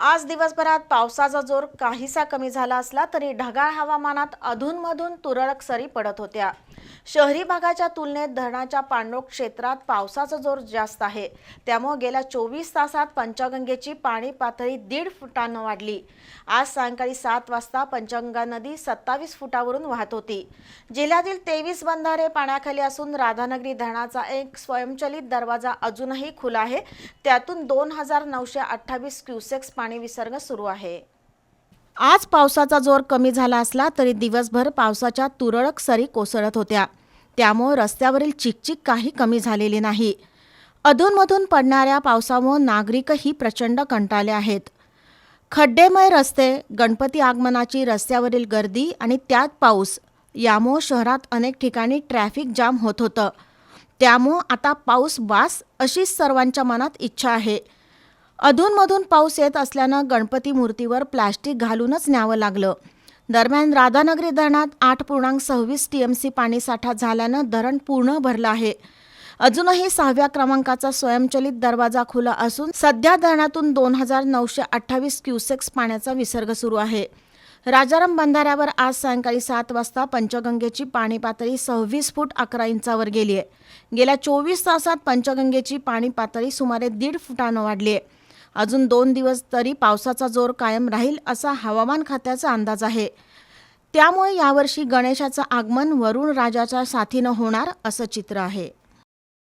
आज दिवसभरात पावसाचा जोर काहीसा कमी झाला असला तरी ढगाळ हवामानात अधूनमधून तुरळक सरी पडत होत्या. शहरी भागाच्या तुलनेत धरणाच्या पाणलोट क्षेत्रात पावसाचा जोर जास्त आहे. त्यामुळे गेल्या चोवीस तासात पंचगंगेची पाणी पातळी दीड फुटानं वाढली. आज सायंकाळी सात वाजता पंचगंगा नदी सत्तावीस फुटावरून वाहत होती. जिल्ह्यातील तेवीस बंधारे पाण्याखाली असून राधानगरी धरणाचा एक स्वयंचलित दरवाजा अजूनही खुला आहे. त्यातून दोन हजार नऊशे अठ्ठावीस क्युसेक्स पाणी विसर्ग सुरू आहे. आज पावसाचा जोर कमी झाला असला तरी दिवसभर पावसाच्या तुरळक सरी कोसळत होत्या. त्यामुळे रस्त्यावरील चिकचिक काही कमी झालेली नाही. अधूनमधून पडणाऱ्या पावसामुळे नागरिकही प्रचंड कंटाळले आहेत. खड्डेमय रस्ते गणपती आगमनाची रस्त्यावरील गर्दी आणि त्यात पाऊस यामुळं शहरात अनेक ठिकाणी ट्रॅफिक जाम होत होतं. त्यामुळं आता पाऊस वास अशीच सर्वांच्या मनात इच्छा आहे. अधूनमधून पाऊस येत असल्यानं गणपती मूर्तीवर प्लास्टिक घालूनच न्यावं लागलं. दरम्यान राधानगरी धरणात आठ पूर्णांक सव्वीस टीएमसी पाणीसाठा झाल्यानं धरण पूर्ण भरलं आहे. अजूनही सहाव्या क्रमांकाचा स्वयंचलित दरवाजा खुला असून सध्या धरणातून दोन हजार नऊशे अठ्ठावीस क्युसेक्स पाण्याचा विसर्ग सुरू आहे. राजाराम बंधाऱ्यावर आज सायंकाळी सात वाजता पंचगंगेची पाणी पातळी सव्वीस फूट अकरा इंचावर गेली आहे गेल्या चोवीस तासात पंचगंगेची पाणी पातळी सुमारे दीड फुटानं वाढली आहे अजून दोन दिवस तरी पावसाचा जोर कायम राहील असा हवामान खात्याचा अंदाज आहे. त्यामुळे यावर्षी गणेशाचं आगमन वरुण राजाच्या साथीनं होणार असं चित्र आहे.